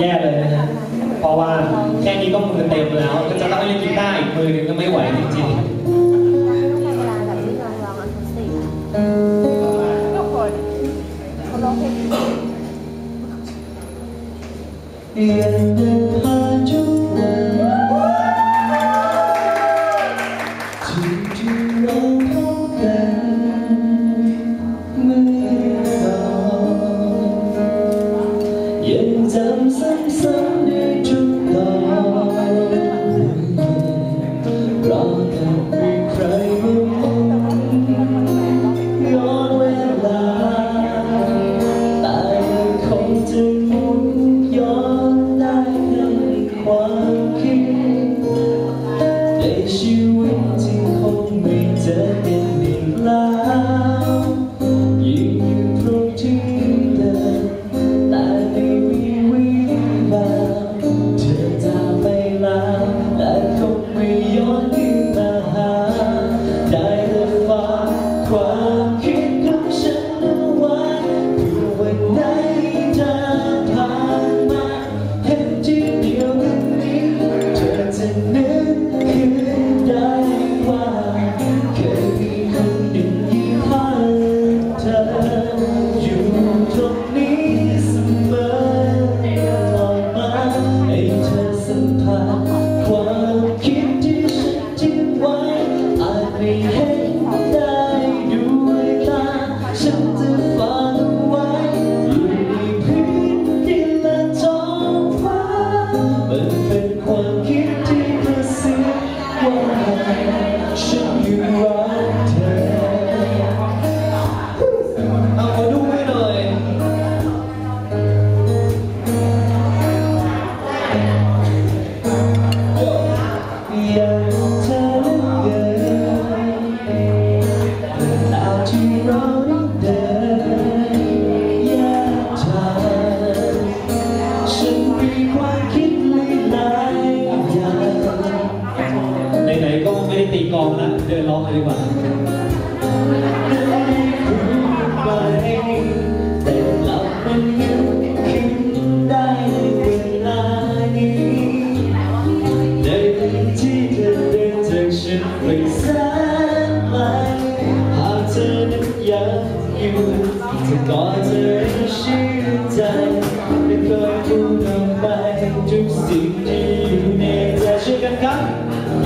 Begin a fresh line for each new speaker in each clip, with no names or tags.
แย่เลยนะฮะเพราะว่าแค่นี้ก็มือเต็มแล้วก็จะต้องเล่นกีตาร์อีกมือหนึงก็ไม่ไหวจริง
ๆเดือนเดินผ่านทุกวันถึงเรา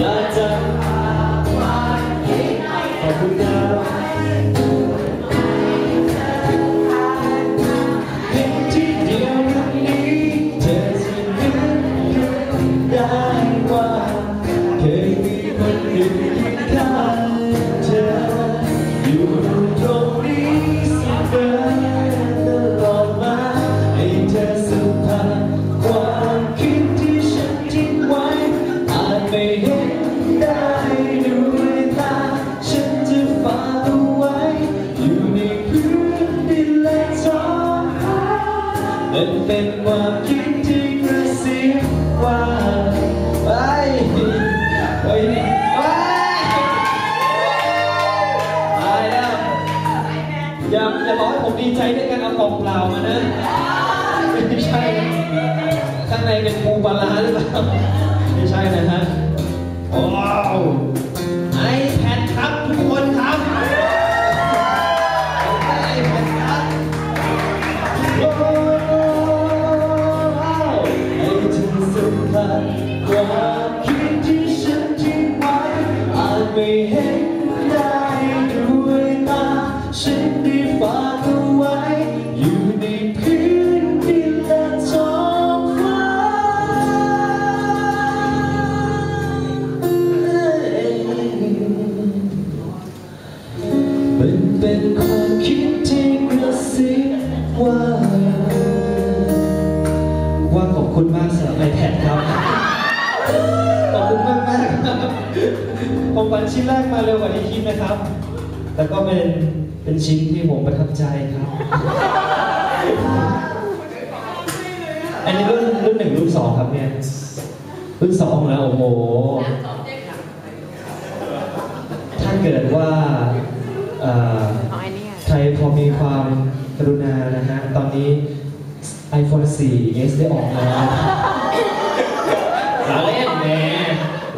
Yeah, ใจด้วยกันเอากองเปล่า
มานะไม่ใช่ข้างในเป็นปูปลาหรือเปล่า
ผมง
ขวัญชิ้นแรกมาเร็วกว่าที่คิดนะครับ แต่ก็เป็นเป็นชิ้นที่ผมประทับใจครับ อันนี้รุ่นรุ่นหนึ่งรุ่นสองครับเนี่ย รุ่นสองแล้วโอ้โห ถ้าเกิดว่าใครพอมีความกรุณานะฮะ ตอนนี้ iPhone 4 S ได้ออกแล้วล้อเล่นแม่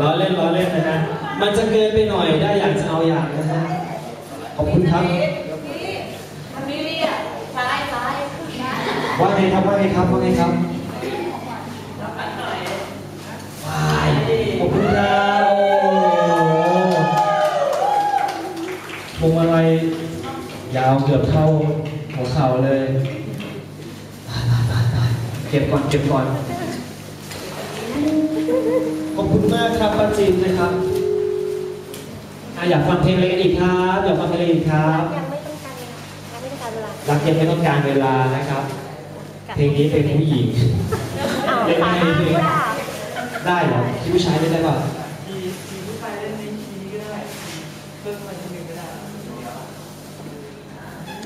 ล้อเล่นล้อเล่นนะฮะ มันจะเกินไปหน่อยได้อยากจะเอาอย่างนะฮะขอบคุณครับ
ทางนี้เรียซ้ายซ้าย
ว่าไงครับว่าไงครับว่าไงครับว้ายขอบคุณครับโอ้พวงมาลัยยาวเกือบเท่าหัวเข่าเลยตายตายตายตายเก็บก่อนเก็บก่อนขอบคุณมากครับป้าจินนะครับ อะอยากฟังเพลงอะไรกันอีกครับ อยากฟังเพลงอะไรอีกครับ
ยังไม่ต้องการเวลายังไม่ต้องการเวลา
รักยังไม่ต้องการเวลานะครับ เพลงนี้เป็นผู้หญิง
อ้าว
เล่น
ขา
ให้เพลง
ว่า
ได้เหรอที่ผู้ชายเล่นได้ป่ะ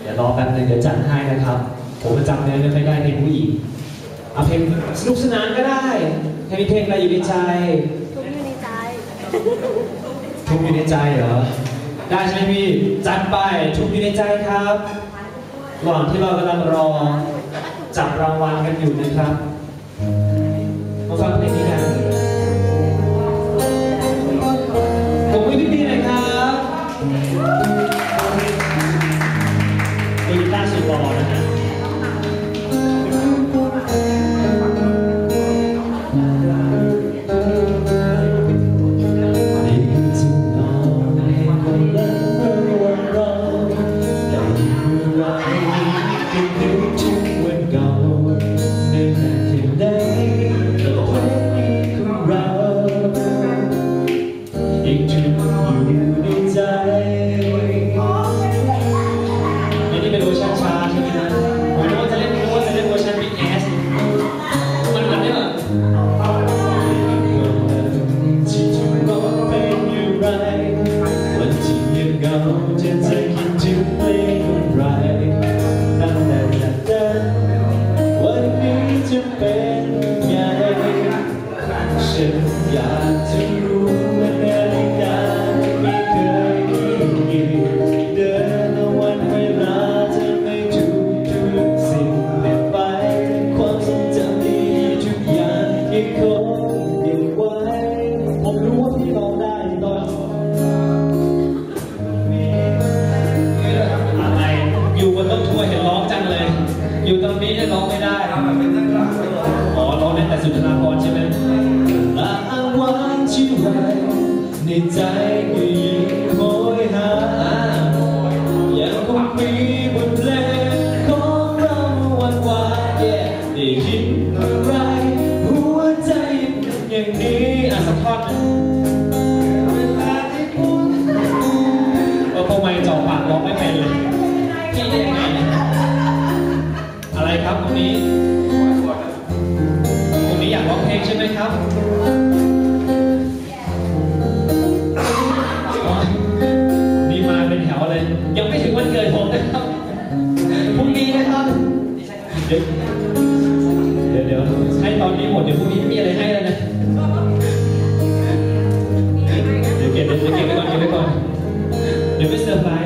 เดี๋ยวรอแป๊บนึงเดี๋ยวจัดให้นะครับ ผมจำเนื้อไม่ค่อยได้เพลงผู้หญิงเอาเพลงสนุกสนานก็ได้ใครมีเพลงอะไรอยู่ในใจ
ทุกอยู่ในใจ
ทุ กอยู่ในใจเหรอ ได้ใช่ไหมพี่ จัดไปทุกอยู่ในใจครับระหว่างที่เรากำลังรอจับรางวัลกันอยู่นะครับมาฟังเพลง ได้แต่
สุนทรา
ภรณ์ใช่ไหม
อ้างว้างที่ไรในใจก็ยิ่งโหยหายังคงมีบทเพลงของเราวันวานแย่ได้ยินอะไร หัวใจยังนอย่างนี้
อะสักท่อนหนึ่ง
เวลาที่พูด
ว่าพอไม่จ่อปากร้องไม่เป็นเลยพี่ได้ยังไงเนี่ยอะไรครับตรงนี้ ใช่ไหมครับนี่มาเป็นแถวเลย ยังไม่ถึงวันเกิดผมนะครับ พรุ่งนี้นะครับ เดี๋ยวเดี๋ยวเดี๋ยวให้ตอนนี้หมดเดี๋ยวพรุ่งนี้ไม่มีอะไรให้แล้วนะ เดี๋ยวเก็บเดี๋ยวเก็บไว้ก่อนเก็บไว้ก่อน เดี๋ยวไปเซอร์ไพรส์